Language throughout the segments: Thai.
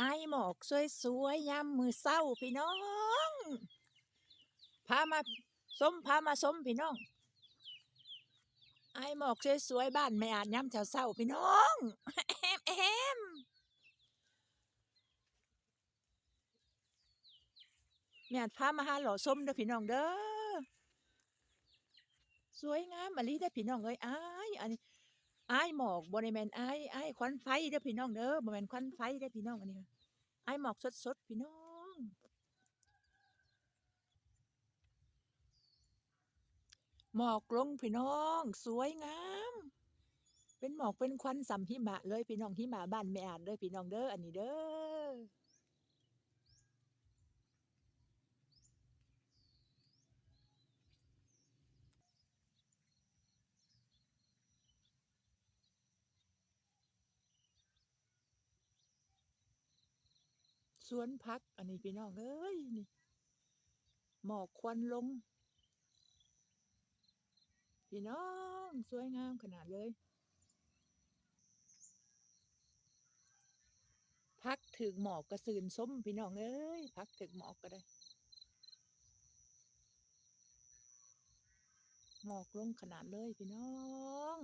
อายหมอกสวยๆยามมือเช้าพี่น้อง พามาส้มพามาส้มพี่น้องไอหมอกสวยๆบ้านแม่อาจยามเช้าพี่น้องแอมแอมแม่อาจพามาหาหล่อส้มเด้อพี่น้องเด้อสวยงามมะลิเด้อพี่น้องเอ้ยอายอันนี้ อายหมอกบ่ได้แม่นอายอายควันไฟเด้อพี่น้องเด้อบ่แม่นควันไฟเด้อพี่น้องอันนี้อายหมอกสดๆพี่น้อง หมอกลงพี่น้อง สวยงาม เป็นหมอกเป็นควันสัมหิมะเลยพี่น้องหิมะบ้านแม่อาจเด้อพี่น้องเด้ออันนี้เด้อ สวนพัก อันนี้พี่น้องเอ้ยนี่หมอกควันลง พี่น้องสวยงามขนาดเลย พักถึงหมอกกระสืนส้มพี่น้องเอ้ยพักถึงหมอกก็ได้ หมอกลงขนาดเลยพี่น้อง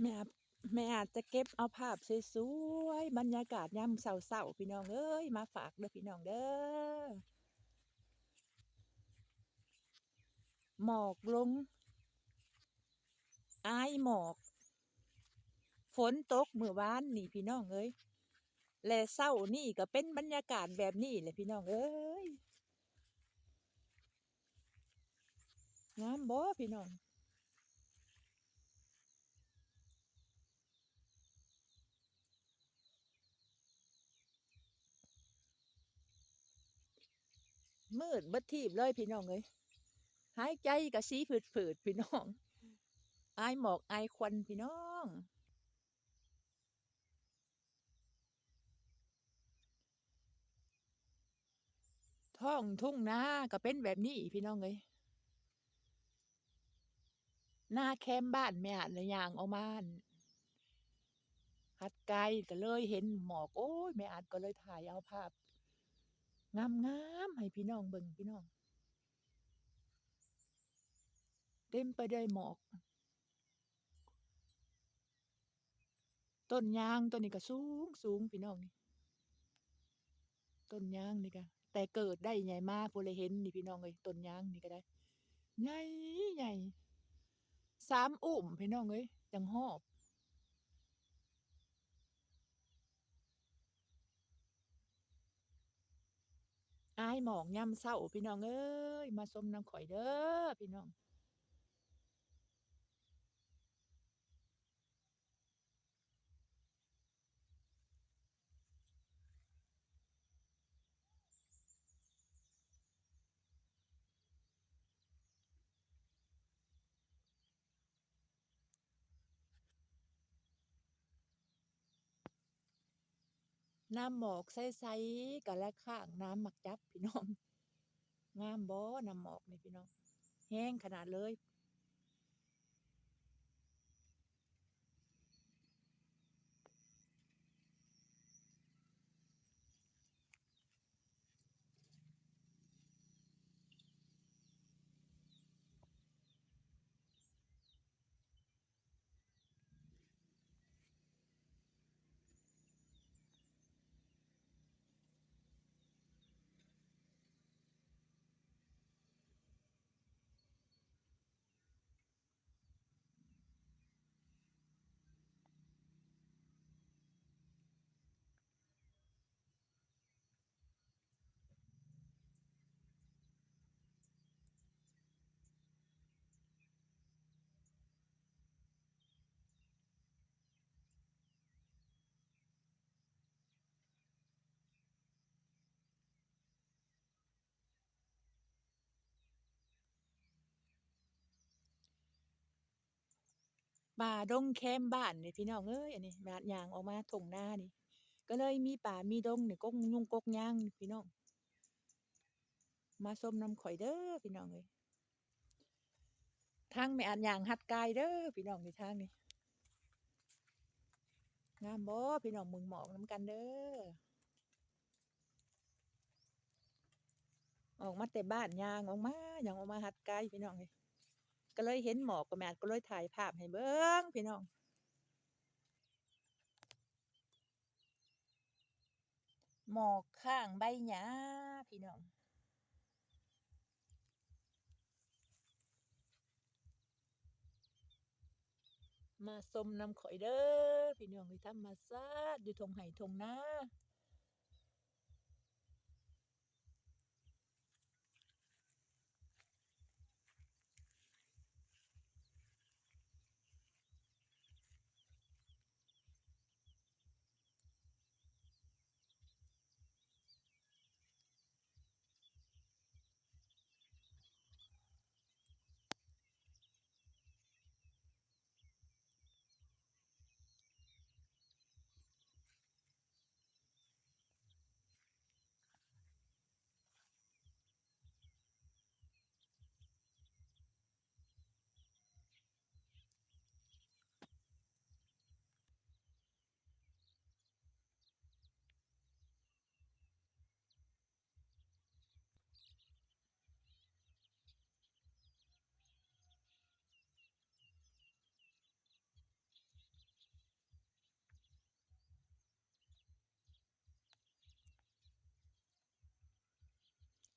แม่แม่อาจจะเก็บเอาภาพสวยๆบรรยากาศยามเศร้าๆพี่น้องเอ้ยมาฝากเด้อพี่น้องเด้อหมอกลงอายหมอก ฝนตกเมื่อวานนี่พี่น้องเอ้ยและเศร้านี่ก็เป็นบรรยากาศแบบนี้แหละพี่น้องเอ้ยงามบ่พี่น้อง มืดเบัดทีบเลยพี่น้องเอ้ยหายใจก็สีฝืดๆพี่น้องอายหมอกอายควันพี่น้องท้องทุ่งนาก็เป็นแบบนี้พี่น้องเอ้ยหน้าแคมบ้านแม่อาจละย่างออกมานหัดไกลก็เลยเห็นหมอกโอ้ยแม่อาจก็เลยถ่ายเอาภาพ งามๆให้พี่น้องเบิ่งพี่น้อง เต็มไปด้วยหมอก ต้นยางต้นนี้ก็สูงสูงพี่น้องนี่ต้นยางนี่ก็แต่เกิดได้ใหญ่มากผู้เลยเห็นนี่พี่น้องเอ้ยต้นยางนี่ก็ได้ใหญ่ใหญ่สามอุ้มพี่น้องเอ้ยจังหอบ อายหมองย่ำเช้าพี่น้องเอ้ยมาชมน้ำข่อยเด้อพี่น้อง น้ำหมอกใสๆกะละข้างน้ำหมักจับพี่น้อง งามบ่น้ำหมอกนี่พี่น้อง แห้งขนาดเลย ป่าดงแคมบ้านนี่พี่น้องเอ้ยอันนี้แม่อาจย่างออกมาทุ่งนานี่ ก็เลยมีป่ามีดงนี่กกยุงกกยางนี่พี่น้อง มาส้มน้ำข่อยเด้อพี่น้องเอ้ยทางแม่อาจย่างหัดกายเด้อพี่น้องในทางนี่งามบ่พี่น้องมึงหมอกน้ำกันเด้อออกมาแต่บ้านยางออกมาย่างออกมาหัดกายพี่น้องเอ้ย ก็เลยเห็นหมอกก็แม่ก็เลยถ่ายภาพให้เบิ่งพี่น้องหมอกข้างใบหญ้าพี่น้องมาสมนำข่อยเด้อพี่น้องที่ธรรมาสตร์อยู่ทงไห่ทงนา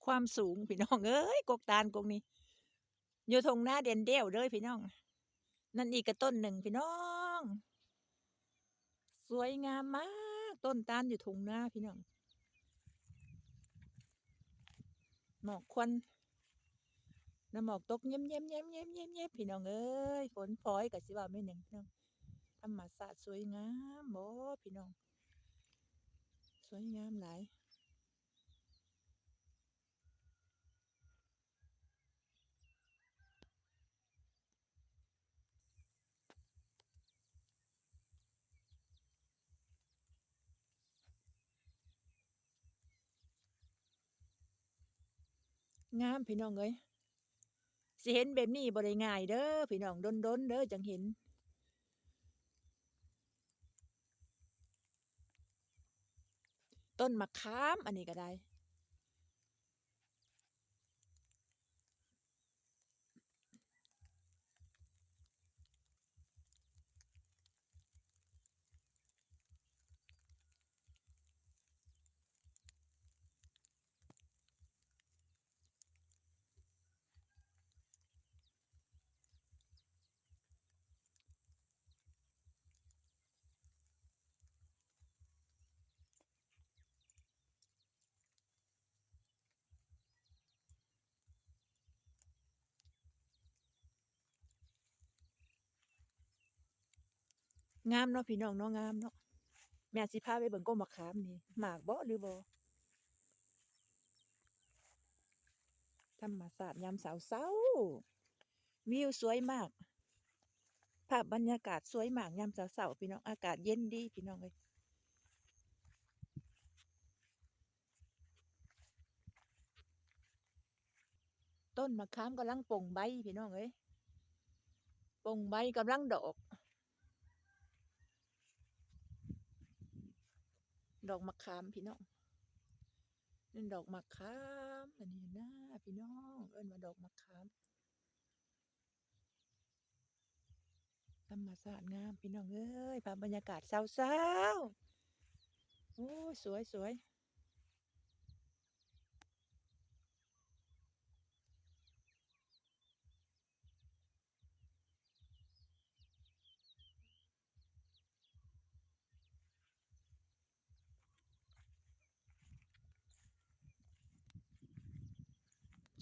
ความสูงพี่น้องเอ้ยกกตาลกกนี้อยู่ทงหน้าเด่นเดียวเด้อพี่น้อง นั่นอีกก็ต้นหนึ่งพี่น้อง สวยงามมาก ต้นตาลอยู่ทงหน้าพี่น้องหมอกควันน้ำหมอกตกเยี่ยมเยี่ยมเยี่ยมเยี่ยมเยี่ยมเยี่ยมพี่น้องเอ้ยฝนพลอยกับสิว่าไม่หนึ่งพี่น้องธรรมศาสตร์สวยงามบ่พี่น้อง สวยงามหลาย งามพี่น้องเอ้ยสิเห็นแบบนี้บ่ได้ง่ายเด้อพี่น้องดนๆเด้อจังเห็นต้นมะขามอันนี้ก็ได้ งามเนาะพี่น้องเนาะงามเนาะแม่สิพาไปเบิ่งก้นมะขามนี่หมากบ่หรือบ่ธรรมศาสตร์ยามเช้าวิวสวยมาก ภาพบรรยากาศสวยมากยามเช้าพี่น้องอากาศเย็นดีพี่น้องเอ้ยต้นมะขามกำลังป่งใบพี่น้องเอ้ยป่งใบกำลังดอก ดอกมะขามพี่น้องนั่นดอกมะขามอันนี้นะพี่น้องเอิ้นว่าดอกมะขามธรรมศาสตร์งามพี่น้องเอ้ยภาพบรรยากาศเศร้าๆโอ้ยสวยสวย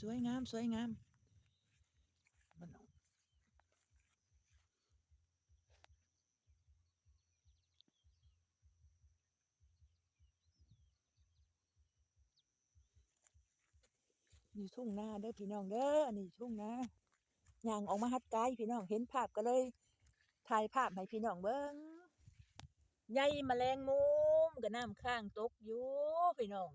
สวยงาม สวยงาม มันนี่ทุ่งนาเด้อพี่น้องเด้ออันนี้ทุ่งนาย่างออกมาฮัดไกลพี่น้องเห็นภาพก็เลยถ่ายภาพให้พี่น้องเบิ่งใยแมลงมุมก็น้ำค้างตกอยู่พี่น้อง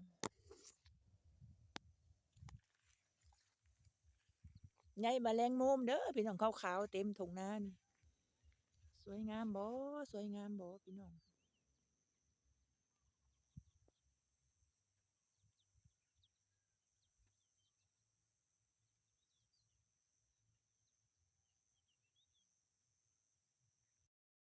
ไงมาแรงมุมเด้อพี่น้องขาวๆเต็มทุ่งนานี่สวยงามบ่สวยงามบ่พี่น้อง